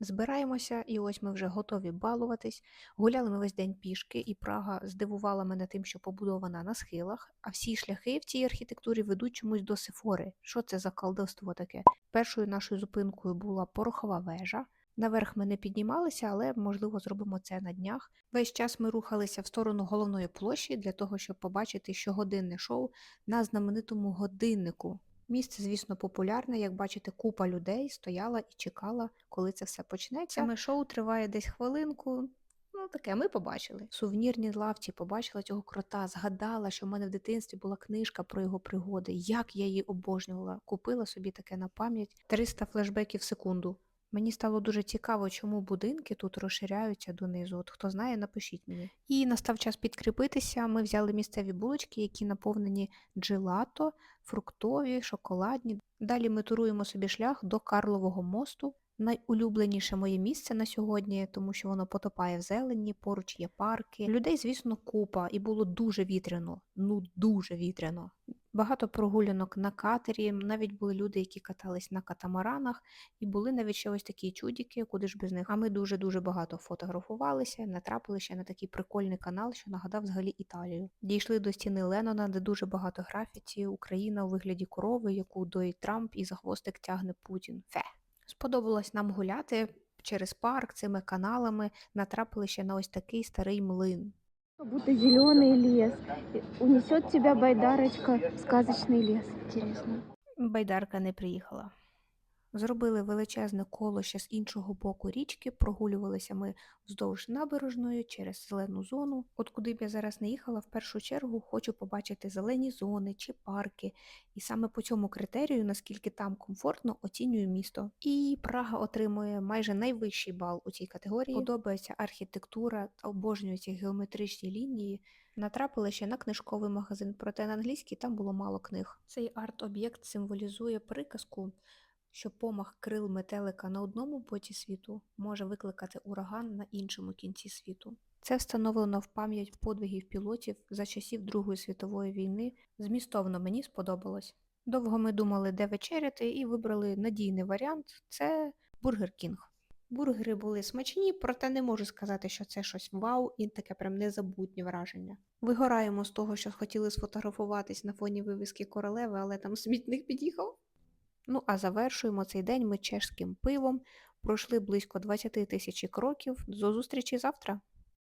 Збираємося, і ось ми вже готові балуватись. Гуляли ми весь день пішки, і Прага здивувала мене тим, що побудована на схилах, а всі шляхи в цій архітектурі ведуть чомусь до Сефори. Що це за колдовство таке? Першою нашою зупинкою була порохова вежа. Наверх ми не піднімалися, але можливо зробимо це на днях. Весь час ми рухалися в сторону головної площі для того, щоб побачити щогодинне шоу на знаменитому годиннику. Місце, звісно, популярне. Як бачите, купа людей стояла і чекала, коли це все почнеться. Саме шоу триває десь хвилинку. Ну, таке ми побачили. В сувнірній лавці побачила цього крота, згадала, що в мене в дитинстві була книжка про його пригоди. Як я її обожнювала. Купила собі таке на пам'ять 300 флешбеків в секунду. Мені стало дуже цікаво, чому будинки тут розширяються донизу. От хто знає, напишіть мені. І настав час підкріпитися. Ми взяли місцеві булочки, які наповнені джелато, фруктові, шоколадні. Далі ми туруємо собі шлях до Карлового мосту. Найулюбленіше моє місце на сьогодні, тому що воно потопає в зелені, поруч є парки. Людей, звісно, купа, і було дуже вітряно. Ну дуже вітряно. Багато прогулянок на катері, навіть були люди, які катались на катамаранах, і були навіть ще ось такі чудіки, куди ж без них. А ми дуже-дуже багато фотографувалися, натрапили ще на такий прикольний канал, що нагадав взагалі Італію. Дійшли до стіни Леннона, де дуже багато графіті, Україна у вигляді корови, яку доїть Трамп і за хвостик тягне Путін. Фе. Сподобалось нам гуляти через парк цими каналами, натрапили ще на ось такий старий млин. Будто зеленый лес. Унесет тебя байдарочка в сказочный лес. Интересно. Байдарка не приїхала. Зробили величезне коло ще з іншого боку річки, прогулювалися ми вздовж набережної через зелену зону. От куди б я зараз не їхала, в першу чергу хочу побачити зелені зони чи парки. І саме по цьому критерію, наскільки там комфортно, оцінюю місто. І Прага отримує майже найвищий бал у цій категорії. Подобається архітектура, обожнюю геометричні лінії. Натрапили ще на книжковий магазин, проте на англійській там було мало книг. Цей арт-об'єкт символізує приказку, що помах крил метелика на одному боці світу може викликати ураган на іншому кінці світу. Це встановлено в пам'ять подвигів пілотів за часів Другої світової війни. Змістовно мені сподобалось. Довго ми думали, де вечеряти, і вибрали надійний варіант це Бургер Кінг. Бургери були смачні, проте не можу сказати, що це щось вау і таке прям незабутнє враження. Вигораємо з того, що хотіли сфотографуватись на фоні вивіски королеви, але там смітник під'їхав. Ну а завершуємо цей день ми чешським пивом. Пройшли близько 20 тисяч кроків. До зустрічі завтра.